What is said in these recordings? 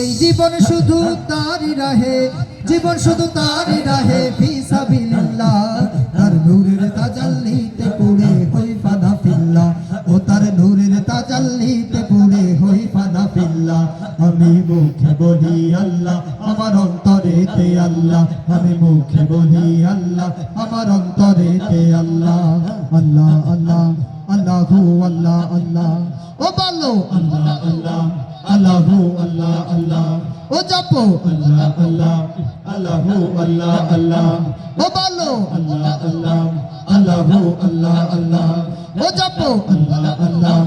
এই জীবন শুধু তারই রাহে, জীবন শুধু তারই রাহে ফিসাবিল্লাহ তার নূরের তাজাল্লিতে পুড়ে হই ফাদা ফিল্লা ও তার নূরের তাজাল্লিতে হই ফাদা ফিল্লা আমি মুখে বলি আল্লাহ, আমার অন্তরেতে আল্লাহ? আমি মুখে বলি আল্লাহ, আমার অন্তরেতে আল্লাহ? আল্লাহ আল্লাহ। আল্লাহ আল্লাহ ও বলো আল্লাহ আল্লাহ আল্লাহ আল্লাহ আল্লাহ ও জপো আল্লাহ আল্লাহ আল্লাহ আল্লাহ আল্লাহ ও বলো আল্লাহ আল্লাহ আল্লাহ আল্লাহ আল্লাহ ও জপো আল্লাহ আল্লাহ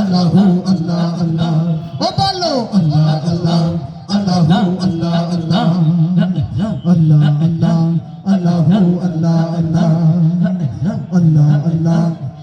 আল্লাহ আল্লাহ আল্লাহ ও বলো আল্লাহ আল্লাহ আল্লাহ আল্লাহ আল্লাহ আল্লাহ আল্লাহ আল্লাহ আল্লাহ আল্লাহ আল্লাহ আল্লাহ